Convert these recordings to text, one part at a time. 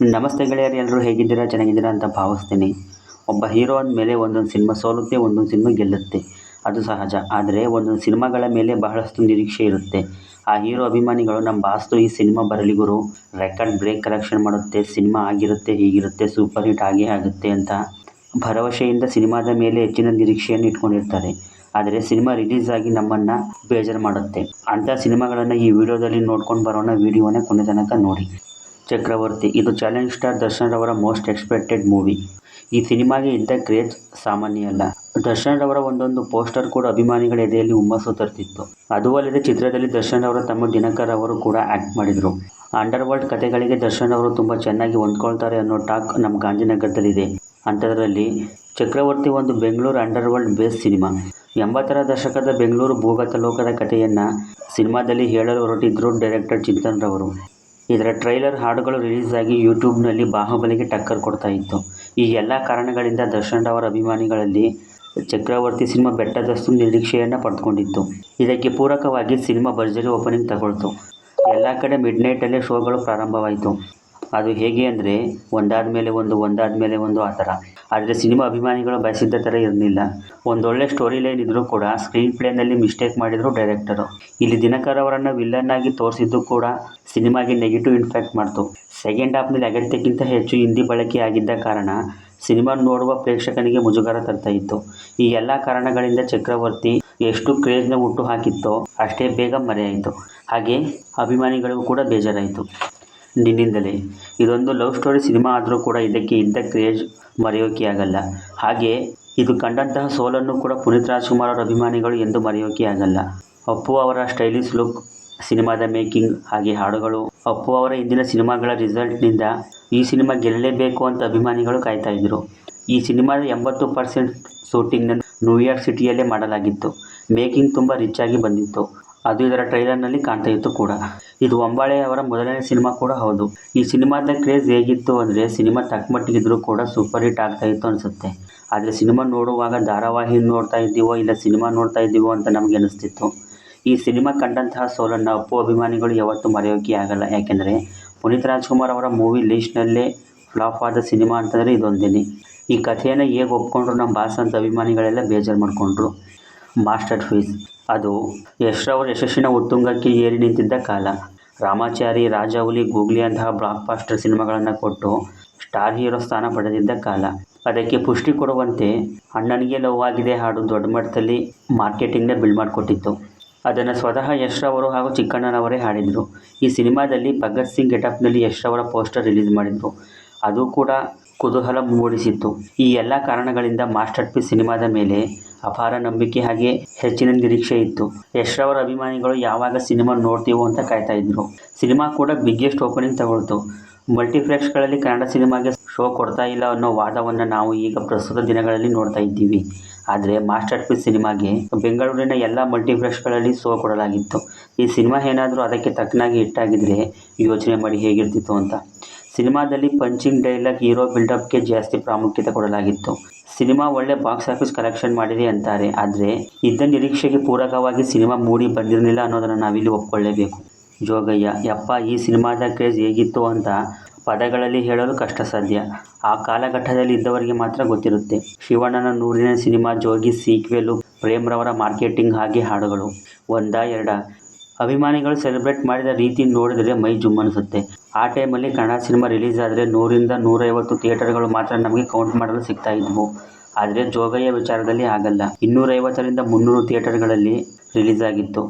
ನಮಸ್ತೆ ಗೆಳೆಯರು ಎಲ್ಲರೂ ಹೇಗಿದ್ದೀರಾ? ಚೆನ್ನಾಗಿದ್ದೀರಾ ಅಂತ ಭಾವಿಸ್ತೀನಿ. ಒಬ್ಬ ಹೀರೋ ಅಂದಮೇಲೆ ಒಂದೊಂದು ಸಿನಿಮಾ ಸೋಲುತ್ತೆ, ಒಂದೊಂದು ಸಿನಿಮಾ ಗೆಲ್ಲುತ್ತೆ. ಅದು ಸಹಜ. ಆದರೆ ಒಂದೊಂದು ಸಿನಿಮಾಗಳ ಮೇಲೆ ಬಹಳಷ್ಟು ನಿರೀಕ್ಷೆ ಇರುತ್ತೆ. ಆ ಹೀರೋ ಅಭಿಮಾನಿಗಳು ನಮ್ಮ ಬಾಸ್ತು ಈ ಸಿನಿಮಾ ಬರಲಿ ಗುರು. ರೆಕಾರ್ಡ್ ಬ್ರೇಕ್ ಕಲೆಕ್ಷನ್ ಮಾಡುತ್ತೆ, ಸಿನಿಮಾ ಆಗಿರುತ್ತೆ, ಹೀಗಿರುತ್ತೆ, ಸೂಪರ್ ಹಿಟ್ ಆಗೇ ಆಗುತ್ತೆ ಅಂತ ಭರವಸೆಯಿಂದ ಸಿನಿಮಾದ ಮೇಲೆ ಹೆಚ್ಚಿನ ನಿರೀಕ್ಷೆಯನ್ನು ಇಟ್ಕೊಂಡಿರ್ತಾರೆ. ಆದರೆ ಸಿನಿಮಾ ರಿಲೀಸ್ ಆಗಿ ನಮ್ಮನ್ನು ಬೇಜಾರು ಮಾಡುತ್ತೆ. ಅಂಥ ಸಿನಿಮಾಗಳನ್ನು ಈ ವಿಡಿಯೋದಲ್ಲಿ ನೋಡ್ಕೊಂಡು ಬರೋಣ, ವಿಡಿಯೋನ ಕೊನೆ ತನಕ ನೋಡಿ. ಚಕ್ರವರ್ತಿ. ಇದು ಚಾಲೆಂಜ್ ಸ್ಟಾರ್ ದರ್ಶನ್ ರವರ ಮೋಸ್ಟ್ ಎಕ್ಸ್ಪೆಕ್ಟೆಡ್ ಮೂವಿ. ಈ ಸಿನಿಮಾಗೆ ಇದ್ದ ಕ್ರೇಜ್ ಸಾಮಾನ್ಯ ಅಲ್ಲ ದರ್ಶನ್ ರವರ ಒಂದೊಂದು ಪೋಸ್ಟರ್ ಕೂಡ ಅಭಿಮಾನಿಗಳ ಎದೆಯಲ್ಲಿ ಹುಮ್ಮಸ್ಸು ತರ್ತಿತ್ತು. ಅದು ಅಲ್ಲದೆ ಚಿತ್ರದಲ್ಲಿ ದರ್ಶನ್ ಅವರು ತಮ್ಮ ದಿನಕರ್ ಅವರು ಕೂಡ ಆ್ಯಕ್ಟ್ ಮಾಡಿದರು. ಅಂಡರ್ ವರ್ಲ್ಡ್ ಕಥೆಗಳಿಗೆ ದರ್ಶನ್ ಅವರು ತುಂಬ ಚೆನ್ನಾಗಿ ಹೊಂದ್ಕೊಳ್ತಾರೆ ಅನ್ನೋ ಟಾಕ್ ನಮ್ಮ ಗಾಂಧಿನಗರದಲ್ಲಿದೆ. ಅಂಥದ್ರಲ್ಲಿ ಚಕ್ರವರ್ತಿ ಒಂದು Bengaluru underworld base cinema. ಎಂಬತ್ತರ ದಶಕದ ಬೆಂಗಳೂರು ಭೂಗತ ಲೋಕದ ಕಥೆಯನ್ನು ಸಿನಿಮಾದಲ್ಲಿ ಹೇಳಲು ಹೊರಟಿದ್ರು ಡೈರೆಕ್ಟರ್ ಚಿಂತನ್ ರವರು. ಇದರ ಟ್ರೈಲರ್ ಹಾಡುಗಳು ರಿಲೀಸ್ ಆಗಿ ಯೂಟ್ಯೂಬ್ನಲ್ಲಿ ಬಾಹುಬಲಿಗೆ ಟಕ್ಕರ್ ಕೊಡ್ತಾ ಇತ್ತು. ಈ ಎಲ್ಲ ಕಾರಣಗಳಿಂದ ದರ್ಶನ್ ರವರ ಅಭಿಮಾನಿಗಳಲ್ಲಿ ಚಕ್ರವರ್ತಿ ಸಿನಿಮಾ ಬೆಟ್ಟದಷ್ಟು ನಿರೀಕ್ಷೆಯನ್ನು ಪಡೆದುಕೊಂಡಿತ್ತು ಇದಕ್ಕೆ ಪೂರಕವಾಗಿ ಸಿನಿಮಾ ಭರ್ಜರಿ ಓಪನಿಂಗ್ ತಗೊಳ್ತು. ಎಲ್ಲ ಕಡೆ ಮಿಡ್ ನೈಟಲ್ಲೇ ಶೋಗಳು ಪ್ರಾರಂಭವಾಯಿತು. ಅದು ಹೇಗೆ ಅಂದರೆ ಒಂದಾದ ಮೇಲೆ ಒಂದು, ಒಂದಾದ ಮೇಲೆ ಒಂದು ಆ ಥರ. ಆದರೆ ಸಿನಿಮಾ ಅಭಿಮಾನಿಗಳು ಬಯಸಿದ್ದ ಥರ ಇರಲಿಲ್ಲ. ಒಂದೊಳ್ಳೆ ಸ್ಟೋರಿ ಲೈನ್ ಇದ್ದರೂ ಕೂಡ ಸ್ಕ್ರೀನ್ ಪ್ಲೇನಲ್ಲಿ ಮಿಸ್ಟೇಕ್ ಮಾಡಿದರು ಡೈರೆಕ್ಟರು ಇಲ್ಲಿ ದಿನಕರ್ ಅವರನ್ನು ವಿಲ್ಲನ್ ಆಗಿ ತೋರಿಸಿದ್ದು ಕೂಡ ಸಿನಿಮಾಗೆ ನೆಗೆಟಿವ್ ಇಂಪ್ಯಾಕ್ಟ್ ಮಾಡ್ತು. ಸೆಕೆಂಡ್ ಹಾಫ್ನಲ್ಲಿ ಅಗತ್ಯಕ್ಕಿಂತ ಹೆಚ್ಚು ಹಿಂದಿ ಬಳಕೆ ಆಗಿದ್ದ ಕಾರಣ ಸಿನಿಮಾ ನೋಡುವ ಪ್ರೇಕ್ಷಕನಿಗೆ ಮುಜುಗರ ತರ್ತಾ ಇತ್ತು. ಈ ಎಲ್ಲ ಕಾರಣಗಳಿಂದ ಚಕ್ರವರ್ತಿ ಎಷ್ಟು ಕ್ರೇಜ್ನ ಹುಟ್ಟು ಹಾಕಿತ್ತೋ ಅಷ್ಟೇ ಬೇಗ ಮರೆಯಾಯಿತು. ಹಾಗೆ ಅಭಿಮಾನಿಗಳಿಗೂ ಕೂಡ ಬೇಜಾರಾಯಿತು. ನಿನ್ನಿಂದಲೇ. ಇದೊಂದು ಲವ್ ಸ್ಟೋರಿ ಸಿನಿಮಾ ಆದರೂ ಕೂಡ ಇದಕ್ಕೆ ಇದ್ದ ಕ್ರೇಜ್ ಮರೆಯೋಕೆ ಆಗಲ್ಲ ಹಾಗೆ ಇದು ಕಂಡಂತಹ ಸೋಲನ್ನು ಕೂಡ ಪುನೀತ್ ರಾಜ್ಕುಮಾರ್ ಅವರ ಅಭಿಮಾನಿಗಳು ಎಂದು ಮರೆಯೋಕೆ ಆಗಲ್ಲ ಅಪ್ಪು ಅವರ ಸ್ಟೈಲಿಶ್ ಲುಕ್ ಸಿನಿಮಾದ ಮೇಕಿಂಗ್ ಹಾಗೆ ಹಾಡುಗಳು. ಅಪ್ಪು ಅವರ ಇಂದಿನ ಸಿನಿಮಾಗಳ ರಿಸಲ್ಟ್ನಿಂದ ಈ ಸಿನಿಮಾ ಗೆಲ್ಲಲೇಬೇಕು ಅಂತ ಅಭಿಮಾನಿಗಳು ಕಾಯ್ತಾ ಇದ್ದರು ಈ ಸಿನಿಮಾದ ಎಂಬತ್ತು ಪರ್ಸೆಂಟ್ ಶೂಟಿಂಗ್ನ ನ್ಯೂಯಾರ್ಕ್ ಸಿಟಿಯಲ್ಲೇ ಮಾಡಲಾಗಿತ್ತು. ಮೇಕಿಂಗ್ ತುಂಬ ರಿಚ್ ಆಗಿ ಬಂದಿತ್ತು. ಅದು ಇದರ ಟ್ರೈಲರ್ನಲ್ಲಿ ಕಾಣ್ತಾ ಇತ್ತು ಕೂಡ. ಇದು ಒಂಬಾಳೆ ಅವರ ಮೊದಲನೇ ಸಿನಿಮಾ ಕೂಡ ಹೌದು. ಈ ಸಿನಿಮಾದ ಕ್ರೇಜ್ ಹೇಗಿತ್ತು ಅಂದರೆ ಸಿನಿಮಾ ತಕ್ಕಮಟ್ಟಿಗಿದ್ರೂ ಕೂಡ ಸೂಪರ್ ಹಿಟ್ ಆಗ್ತಾ ಇತ್ತು ಅನಿಸುತ್ತೆ. ಆದರೆ ಸಿನಿಮಾ ನೋಡುವಾಗ ಧಾರಾವಾಹಿ ನೋಡ್ತಾ ಇದ್ದೀವೋ ಇಲ್ಲ ಸಿನಿಮಾ ನೋಡ್ತಾ ಇದ್ದೀವೋ ಅಂತ ನಮಗೆ ಅನಿಸ್ತಿತ್ತು. ಈ ಸಿನಿಮಾ ಕಂಡಂತಹ ಸೋಲನ್ನು ಅಪ್ಪು ಅಭಿಮಾನಿಗಳು ಯಾವತ್ತೂ ಮರೆಯೋಕೆ ಆಗಲ್ಲ. ಯಾಕೆಂದರೆ ಪುನೀತ್ ರಾಜ್ಕುಮಾರ್ ಅವರ ಮೂವಿ ಲೀಸ್ಟ್ನಲ್ಲೇ ಫ್ಲಾಪ್ ಆದ ಸಿನಿಮಾ ಅಂತಂದರೆ ಇದೊಂದೇನೆ. ಈ ಕಥೆಯನ್ನು ಹೇಗೆ ಒಪ್ಕೊಂಡ್ರು ನಮ್ಮ ಭಾಸ ಅಂತ ಅಭಿಮಾನಿಗಳೆಲ್ಲ ಬೇಜಾರು ಮಾಡಿಕೊಂಡ್ರು. ಮಾಸ್ಟರ್ ಫೀಸ್ ಅದು ಯಶ್ರವರ ಯಶಸ್ಸಿನ ಉತ್ತುಂಗಕ್ಕೆ ಏರಿ ನಿಂತಿದ್ದ ಕಾಲ. ರಾಮಾಚಾರಿ ರಾಜಾವುಲಿ ಗೂಗ್ಲಿ ಅಂತಹ ಬ್ಲಾಕ್ ಬಾಸ್ಟರ್ ಸಿನಿಮಾಗಳನ್ನು ಕೊಟ್ಟು ಸ್ಟಾರ್ ಹೀರೋ ಸ್ಥಾನ ಪಡೆದಿದ್ದ ಕಾಲ. ಅದಕ್ಕೆ ಪುಷ್ಟಿ ಕೊಡುವಂತೆ ಅಣ್ಣನಿಗೆ ಲವ್ ಆಗಿದೆ ಹಾಡು ದೊಡ್ಡ ಮಟ್ಟದಲ್ಲಿ ಮಾರ್ಕೆಟಿಂಗ್ನ ಬಿಲ್ಡ್ ಮಾಡಿಕೊಟ್ಟಿತ್ತು. ಅದನ್ನು ಸ್ವತಃ ಯಶ್ ಅವರು ಹಾಗೂ ಚಿಕ್ಕಣ್ಣನವರೇ ಹಾಡಿದರು. ಈ ಸಿನಿಮಾದಲ್ಲಿ ಭಗತ್ ಸಿಂಗ್ ಗೆಟಪ್ನಲ್ಲಿ ಯಶ್ ಅವರ ಪೋಸ್ಟರ್ ರಿಲೀಸ್ ಮಾಡಿದರು. ಅದು ಕೂಡ ಕುತೂಹಲ ಮೂಡಿಸಿತ್ತು. ಈ ಎಲ್ಲ ಕಾರಣಗಳಿಂದ ಮಾಸ್ಟರ್ ಪೀಸ್ ಸಿನಿಮಾದ ಮೇಲೆ ಅಪಾರ ನಂಬಿಕೆ ಹಾಗೆ ಹೆಚ್ಚಿನ ನಿರೀಕ್ಷೆ ಇತ್ತು. ಯಶ್ರವರ ಅಭಿಮಾನಿಗಳು ಯಾವಾಗ ಸಿನಿಮಾ ನೋಡ್ತೀವೋ ಅಂತ ಕಾಯ್ತಾ ಇದ್ರು. ಸಿನಿಮಾ ಕೂಡ ಬಿಗ್ಗೆಸ್ಟ್ ಓಪನಿಂಗ್ ತಗೊಳ್ತು. ಮಲ್ಟಿಪ್ಲೆಕ್ಸ್ಗಳಲ್ಲಿ ಕನ್ನಡ ಸಿನಿಮಾಗೆ ಶೋ ಕೊಡ್ತಾ ಇಲ್ಲ ಅನ್ನೋ ವಾದವನ್ನು ನಾವು ಈಗ ಪ್ರಸ್ತುತ ದಿನಗಳಲ್ಲಿ ನೋಡ್ತಾ ಇದ್ದೀವಿ. ಆದರೆ ಮಾಸ್ಟರ್ ಪೀಸ್ ಸಿನಿಮಾಗೆ ಬೆಂಗಳೂರಿನ ಎಲ್ಲ ಮಲ್ಟಿಪ್ಲೆಕ್ಸ್ಗಳಲ್ಲಿ ಶೋ ಕೊಡಲಾಗಿತ್ತು. ಈ ಸಿನಿಮಾ ಏನಾದರೂ ಅದಕ್ಕೆ ತಕ್ಕನಾಗಿ ಇಟ್ಟಾಗಿದ್ದರೆ ಯೋಚನೆ ಮಾಡಿ ಹೇಗಿರ್ತಿತ್ತು ಅಂತ. ಸಿನಿಮಾದಲ್ಲಿ ಪಂಚಿಂಗ್ ಡೈಲಾಗ್ ಹೀರೋ ಬಿಲ್ಡಪ್ಗೆ ಜಾಸ್ತಿ ಪ್ರಾಮುಖ್ಯತೆ ಕೊಡಲಾಗಿತ್ತು. ಸಿನಿಮಾ ಒಳ್ಳೆ ಬಾಕ್ಸ್ ಆಫೀಸ್ ಕಲೆಕ್ಷನ್ ಮಾಡಿದೆ ಅಂತಾರೆ. ಆದರೆ, ಇದ್ದ ನಿರೀಕ್ಷೆಗೆ ಪೂರಕವಾಗಿ ಸಿನಿಮಾ ಮೂಡಿ ಬಂದಿರಲಿಲ್ಲ ಅನ್ನೋದನ್ನು ನಾವಿಲ್ಲಿ ಒಪ್ಕೊಳ್ಳೇಬೇಕು. ಜೋಗಯ್ಯ, ಯಪ್ಪ, ಈ ಸಿನಿಮಾದ ಕ್ರೇಜ್ ಹೇಗಿತ್ತು ಅಂತ ಪದಗಳಲ್ಲಿ ಹೇಳಲು ಕಷ್ಟ ಸಾಧ್ಯ ಆ ಕಾಲಘಟ್ಟದಲ್ಲಿ ಇದ್ದವರಿಗೆ ಮಾತ್ರ ಗೊತ್ತಿರುತ್ತೆ. ಶಿವಣ್ಣನ ನೂರಿನ ಸಿನಿಮಾ ಜೋಗಿ ಸೀಕ್ವೆಲು ಪ್ರೇಮ್ರವರ ಮಾರ್ಕೆಟಿಂಗ್ ಹಾಗೆ ಹಾಡುಗಳು. ಒಂದ ಎರಡ. ಅಭಿಮಾನಿಗಳು ಸೆಲೆಬ್ರೇಟ್ ಮಾಡಿದ ರೀತಿ ನೋಡಿದರೆ ಮೈ ಜುಮ್ ಅನಿಸುತ್ತೆ ಆ ಟೈಮಲ್ಲಿ ಕನ್ನಡ ಸಿನಿಮಾ ರಿಲೀಸ್ ಆದರೆ ನೂರಿಂದ ನೂರೈವತ್ತು ಥಿಯೇಟರ್ಗಳು ಮಾತ್ರ ನಮಗೆ ಕೌಂಟ್ ಮಾಡಲು ಸಿಗ್ತಾ ಇದ್ವು. ಆದರೆ ಜೋಗಯ್ಯ ವಿಚಾರದಲ್ಲಿ ಆಗಲ್ಲ ಇನ್ನೂರೈವತ್ತರಿಂದ ಮುನ್ನೂರು ಥಿಯೇಟರ್ಗಳಲ್ಲಿ ರಿಲೀಸ್ ಆಗಿತ್ತು.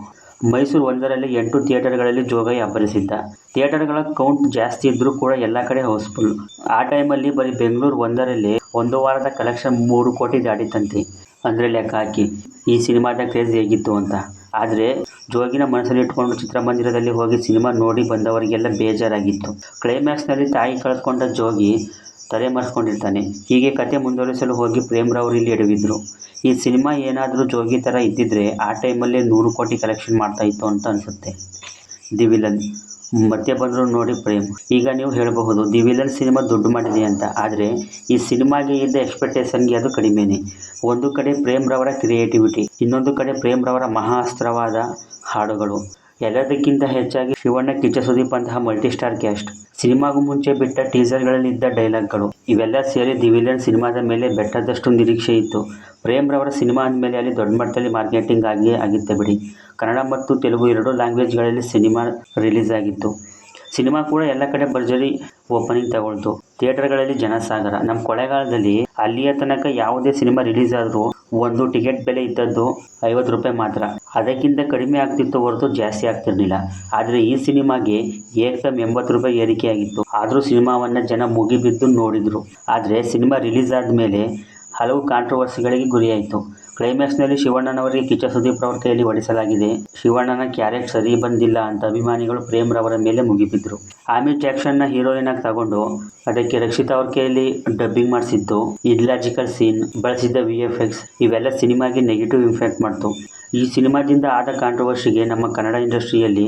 ಮೈಸೂರು ಒಂದರಲ್ಲಿ ಎಂಟು ಥಿಯೇಟರ್ಗಳಲ್ಲಿ ಜೋಗಯ್ಯ ಅಬ್ಬರಿಸಿದ್ದ. ಥಿಯೇಟರ್ಗಳ ಕೌಂಟ್ ಜಾಸ್ತಿ ಇದ್ದರೂ ಕೂಡ ಎಲ್ಲ ಕಡೆ ಹೌಸ್ಫುಲ್ ಆ ಟೈಮಲ್ಲಿ ಬರೀ ಬೆಂಗಳೂರು ಒಂದರಲ್ಲಿ ಒಂದು ವಾರದ ಕಲೆಕ್ಷನ್ ಮೂರು ಕೋಟಿ ದಾಟಿತ್ತಂತೆ. ಅಂದರೆ ಲೆಕ್ಕ ಹಾಕಿ. ಈ ಸಿನಿಮಾದ ಕ್ರೇಜ್ ಹೇಗಿತ್ತು ಅಂತ. ಆದರೆ ಜೋಗಿನ ಮನಸ್ಸಲ್ಲಿ ಇಟ್ಕೊಂಡು ಚಿತ್ರಮಂದಿರದಲ್ಲಿ ಹೋಗಿ ಸಿನಿಮಾ ನೋಡಿ ಬಂದವರಿಗೆಲ್ಲ ಬೇಜಾರಾಗಿತ್ತು. ಕ್ಲೈಮ್ಯಾಕ್ಸ್ನಲ್ಲಿ ತಾಯಿ ಕಳೆದುಕೊಂಡ ಜೋಗಿ ತಲೆ ಮರೆಸ್ಕೊಂಡಿರ್ತಾನೆ ಹೀಗೆ ಕತೆ ಮುಂದುವರಿಸಲು ಹೋಗಿ ಪ್ರೇಮ್ರವರು ಇಲ್ಲಿ ಎಡವಿದ್ರು. ಈ ಸಿನಿಮಾ ಏನಾದರೂ ಜೋಗಿ ಥರ ಇದ್ದಿದ್ರೆ ಆ ಟೈಮಲ್ಲೇ ನೂರು ಕೋಟಿ ಕಲೆಕ್ಷನ್ ಮಾಡ್ತಾ ಇತ್ತು ಅಂತ ಅನಿಸುತ್ತೆ. ದಿ ವಿಲನ್ ಮತ್ತೆ ಬಂದರು ನೋಡಿ ಪ್ರೇಮ್. ಈಗ ನೀವು ಹೇಳಬಹುದು, ದಿ ವಿಲನ್ ಸಿನಿಮಾ ದುಡ್ಡು ಮಾಡಿದೆ ಅಂತ. ಆದರೆ ಈ ಸಿನಿಮಾಗೆ ಇದ್ದ ಎಕ್ಸ್ಪೆಕ್ಟೇಷನ್ಗೆ ಅದು ಕಡಿಮೆನೆ. ಒಂದು ಕಡೆ ಪ್ರೇಮ್ರವರ ಕ್ರಿಯೇಟಿವಿಟಿ ಇನ್ನೊಂದು ಕಡೆ ಪ್ರೇಮ್ರವರ ಮಹಾಸ್ತ್ರವಾದ ಹಾಡುಗಳು. ಎಲ್ಲದಕ್ಕಿಂತ ಹೆಚ್ಚಾಗಿ ಶಿವಣ್ಣ, ಕಿಚ್ಚ ಸುದೀಪ್ ಅಂತಹ ಮಲ್ಟಿ ಸ್ಟಾರ್ ಕ್ಯಾಸ್ಟ್ ಸಿನಿಮಾಗೂ ಮುಂಚೆ ಬಿಟ್ಟ ಟೀಸರ್ಗಳಲ್ಲಿ ಇದ್ದ ಡೈಲಾಗ್ಗಳು ಇವೆಲ್ಲ ಸೇರಿ ದಿ ವಿಲಿಯನ್ ಸಿನಿಮಾದ ಮೇಲೆ ಬೆಟ್ಟದಷ್ಟು ನಿರೀಕ್ಷೆ ಇತ್ತು. ಪ್ರೇಮ್ ರವರ ಸಿನಿಮಾ ಅಂದಮೇಲೆ ಅಲ್ಲಿ ದೊಡ್ಡ ಮಟ್ಟದಲ್ಲಿ ಮಾರ್ಕೆಟಿಂಗ್ ಆಗಿಯೇ ಆಗಿತ್ತೆ ಬಿಡಿ. ಕನ್ನಡ ಮತ್ತು ತೆಲುಗು ಎರಡೂ ಲ್ಯಾಂಗ್ವೇಜ್ಗಳಲ್ಲಿ ಸಿನಿಮಾ ರಿಲೀಸ್ ಆಗಿತ್ತು. ಸಿನಿಮಾ ಕೂಡ ಎಲ್ಲ ಕಡೆ ಭರ್ಜರಿ ಓಪನಿಂಗ್ ತಗೊಳ್ತು ಥಿಯೇಟರ್ಗಳಲ್ಲಿ ಜನಸಾಗರ. ನಮ್ಮ ಕೊಳೆಗಾಲದಲ್ಲಿ ಅಲ್ಲಿಯ ತನಕ ಯಾವುದೇ ಸಿನಿಮಾ ರಿಲೀಸ್ ಆದರೂ ಒಂದು ಟಿಕೆಟ್ ಬೆಲೆ ಇದ್ದದ್ದು ಐವತ್ತು ರೂಪಾಯಿ ಮಾತ್ರ. ಅದಕ್ಕಿಂತ ಕಡಿಮೆ ಆಗ್ತಿತ್ತು ಹೊರತು ಜಾಸ್ತಿ ಆಗ್ತಿರ್ಲಿಲ್ಲ. ಆದರೆ ಈ ಸಿನಿಮಾಗೆ ಏಕದಮ್ ಎಂಬತ್ತು ರೂಪಾಯಿ ಏರಿಕೆಯಾಗಿತ್ತು. ಆದರೂ ಸಿನಿಮಾವನ್ನು ಜನ ಮುಗಿಬಿದ್ದು ನೋಡಿದರು. ಆದರೆ ಸಿನಿಮಾ ರಿಲೀಸ್ ಆದಮೇಲೆ ಹಲವು ಕಾಂಟ್ರವರ್ಸಿಗಳಿಗೆ ಗುರಿಯಾಯಿತು. ಕ್ಲೈಮ್ಯಾಕ್ಸ್ನಲ್ಲಿ ಶಿವಣ್ಣನವರಿಗೆ ಕಿಚ್ಚ ಸುದೀಪ್ ರವರ ಕೈಯಲ್ಲಿ ಹೊಡಿಸಲಾಗಿದೆ. ಶಿವಣ್ಣನ ಕ್ಯಾರೆಕ್ಟ್ ಸರಿ ಬಂದಿಲ್ಲ ಅಂತ ಅಭಿಮಾನಿಗಳು ಪ್ರೇಮ್ ರವರ ಮೇಲೆ ಮುಗಿಬಿದ್ರು. ಆಮಿ ಜಾಕ್ಷನ್ನ ಹೀರೋಯಿನ್ ಆಗಿ ತಗೊಂಡು ಅದಕ್ಕೆ ರಕ್ಷಿತಾ ಅವ್ರ ಕೈಯಲ್ಲಿ ಡಬ್ಬಿಂಗ್ ಮಾಡಿಸಿದ್ದು, ಇಲ್ಲಾಜಿಕಲ್ ಸೀನ್, ಬಳಸಿದ್ದ ವಿ ಎಫ್ ಎಕ್ಸ್ ಇವೆಲ್ಲ ಸಿನಿಮಾಗೆ ನೆಗೆಟಿವ್ ಇಂಪ್ಯಾಕ್ಟ್ ಮಾಡ್ತು. ಈ ಸಿನಿಮಾದಿಂದ ಆದ ಕಾಂಟ್ರವರ್ಸಿಗೆ ನಮ್ಮ ಕನ್ನಡ ಇಂಡಸ್ಟ್ರಿಯಲ್ಲಿ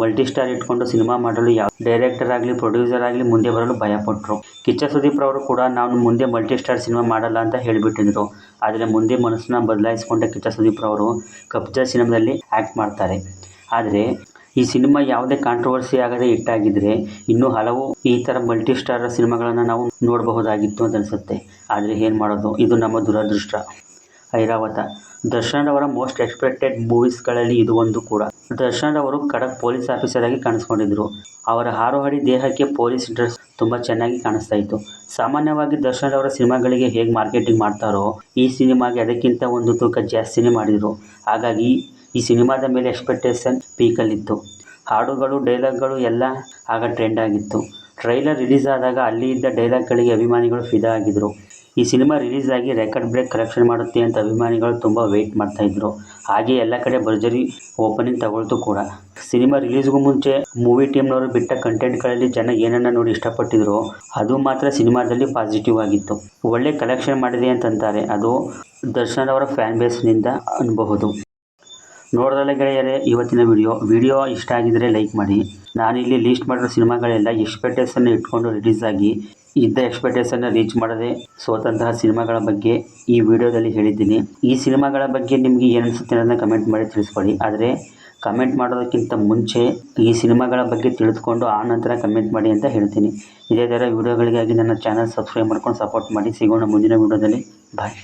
ಮಲ್ಟಿ ಸ್ಟಾರ್ ಇಟ್ಕೊಂಡು ಸಿನಿಮಾ ಮಾಡಲು ಯಾವ ಡೈರೆಕ್ಟರ್ ಆಗಲಿ ಪ್ರೊಡ್ಯೂಸರ್ ಆಗಲಿ ಮುಂದೆ ಬರಲು ಭಯಪಟ್ಟರು ಕಿಚ್ಚ ಸುದೀಪ್ ಅವರು ಕೂಡ ನಾನು ಮುಂದೆ ಮಲ್ಟಿ ಸ್ಟಾರ್ ಸಿನಿಮಾ ಮಾಡಲ್ಲ ಅಂತ ಹೇಳಿಬಿಟ್ಟಿದ್ರು. ಆದರೆ ಮುಂದೆ ಮನಸ್ಸನ್ನ ಬದಲಾಯಿಸಿಕೊಂಡ ಕಿಚ್ಚ ಸುದೀಪ್ ಅವರು ಕಬ್ಜಾ ಸಿನಿಮಾದಲ್ಲಿ ಆ್ಯಕ್ಟ್ ಮಾಡ್ತಾರೆ. ಆದರೆ ಈ ಸಿನಿಮಾ ಯಾವುದೇ ಕಾಂಟ್ರವರ್ಸಿ ಆಗದೆ ಇಟ್ಟಾಗಿದ್ದರೆ ಇನ್ನೂ ಹಲವು ಈ ಥರ ಮಲ್ಟಿ ಸ್ಟಾರ್ ಸಿನಿಮಾಗಳನ್ನು ನಾವು ನೋಡಬಹುದಾಗಿತ್ತು ಅಂತ ಅನಿಸುತ್ತೆ. ಆದರೆ ಏನು ಮಾಡೋದು? ಇದು ನಮ್ಮ ದುರದೃಷ್ಟ. ಐರಾವತ ದರ್ಶನ್ ಅವರ ಮೋಸ್ಟ್ ಎಕ್ಸ್ಪೆಕ್ಟೆಡ್ ಮೂವೀಸ್ಗಳಲ್ಲಿ ಇದು ಒಂದು ಕೂಡ. ದರ್ಶನ್ ಅವರು ಖಡಕ್ ಪೊಲೀಸ್ ಆಫೀಸರ್ ಆಗಿ ಕಾಣಿಸ್ಕೊಂಡಿದ್ರು. ಅವರ ಹಾರೋಹಡಿ ದೇಹಕ್ಕೆ ಪೊಲೀಸ್ ಡ್ರೆಸ್ ತುಂಬ ಚೆನ್ನಾಗಿ ಕಾಣಿಸ್ತಾ ಇತ್ತು. ಸಾಮಾನ್ಯವಾಗಿ ದರ್ಶನ್ ಅವರ ಸಿನಿಮಾಗಳಿಗೆ ಹೇಗೆ ಮಾರ್ಕೆಟಿಂಗ್ ಮಾಡ್ತಾರೋ ಈ ಸಿನಿಮಾಗೆ ಅದಕ್ಕಿಂತ ಒಂದು ತೂಕ ಜಾಸ್ತಿನೇ ಮಾಡಿದರು. ಹಾಗಾಗಿ ಈ ಸಿನಿಮಾದ ಮೇಲೆ ಎಕ್ಸ್ಪೆಕ್ಟೇಷನ್ ಪೀಕಲ್ಲಿತ್ತು. ಹಾಡುಗಳು, ಡೈಲಾಗ್ಗಳು ಎಲ್ಲ ಆಗ ಟ್ರೆಂಡ್ ಆಗಿತ್ತು. ಟ್ರೈಲರ್ ರಿಲೀಸ್ ಆದಾಗ ಅಲ್ಲಿ ಇದ್ದ ಡೈಲಾಗ್ಗಳಿಗೆ ಅಭಿಮಾನಿಗಳು ಫಿದಾ ಆಗಿದ್ದರು ಈ ಸಿನಿಮಾ ರಿಲೀಸ್ ಆಗಿ ರೆಕಾರ್ಡ್ ಬ್ರೇಕ್ ಕಲೆಕ್ಷನ್ ಮಾಡುತ್ತೆ ಅಂತ ಅಭಿಮಾನಿಗಳು ತುಂಬ ವೆಯ್ಟ್ ಮಾಡ್ತಾಯಿದ್ರು ಹಾಗೆ ಎಲ್ಲ ಕಡೆ ಭರ್ಜರಿ ಓಪನಿಂಗ್ ತಗೊಳ್ತು ಕೂಡ. ಸಿನಿಮಾ ರಿಲೀಸ್ಗೂ ಮುಂಚೆ ಮೂವಿ ಟೀಮ್ನವರು ಬಿಟ್ಟ ಕಂಟೆಂಟ್ಗಳಲ್ಲಿ ಜನ ಏನನ್ನ ನೋಡಿ ಇಷ್ಟಪಟ್ಟಿದ್ರು, ಅದು ಮಾತ್ರ ಸಿನಿಮಾದಲ್ಲಿ ಪಾಸಿಟಿವ್ ಆಗಿತ್ತು. ಒಳ್ಳೆ ಕಲೆಕ್ಷನ್ ಮಾಡಿದೆ ಅಂತಂತಾರೆ, ಅದು ದರ್ಶನ್ ಅವರ ಫ್ಯಾನ್ ಬೇಸ್ನಿಂದ ಅನ್ಬಹುದು. ನೋಡ್ದಲ್ಲ ಗೆಳೆಯರೇ, ಇವತ್ತಿನ ವಿಡಿಯೋ ವಿಡಿಯೋ ಇಷ್ಟ ಆಗಿದ್ರೆ ಲೈಕ್ ಮಾಡಿ. ನಾನಿಲ್ಲಿ ಲೀಸ್ಟ್ ಮಾಡಿರೋ ಸಿನಿಮಾಗಳೆಲ್ಲ ಎಕ್ಸ್ಪೆಕ್ಟೇಷನ್ ಇಟ್ಕೊಂಡು ರಿಲೀಸ್ ಆಗಿ ಇದ್ದ ಎಕ್ಸ್ಪೆಕ್ಟೇಷನ್ನ ರೀಚ್ ಮಾಡದೆ ಸೋತಂತಹ ಸಿನಿಮಾಗಳ ಬಗ್ಗೆ ಈ ವಿಡಿಯೋದಲ್ಲಿ ಹೇಳಿದ್ದೀನಿ. ಈ ಸಿನಿಮಾಗಳ ಬಗ್ಗೆ ನಿಮಗೆ ಏನು ಅನಿಸುತ್ತೆ ಅನ್ನೋದನ್ನ ಕಮೆಂಟ್ ಮಾಡಿ ತಿಳಿಸ್ಕೊಡಿ. ಆದರೆ ಕಮೆಂಟ್ ಮಾಡೋದಕ್ಕಿಂತ ಮುಂಚೆ ಈ ಸಿನಿಮಾಗಳ ಬಗ್ಗೆ ತಿಳಿದುಕೊಂಡು ಆ ನಂತರ ಕಮೆಂಟ್ ಮಾಡಿ ಅಂತ ಹೇಳ್ತೀನಿ. ಇದೇ ಥರ ವಿಡಿಯೋಗಳಿಗಾಗಿ ನನ್ನ ಚಾನಲ್ ಸಬ್ಸ್ಕ್ರೈಬ್ ಮಾಡ್ಕೊಂಡು ಸಪೋರ್ಟ್ ಮಾಡಿ. ಸಿಗೋಣ ಮುಂದಿನ ವಿಡಿಯೋದಲ್ಲಿ. ಬಾಯ್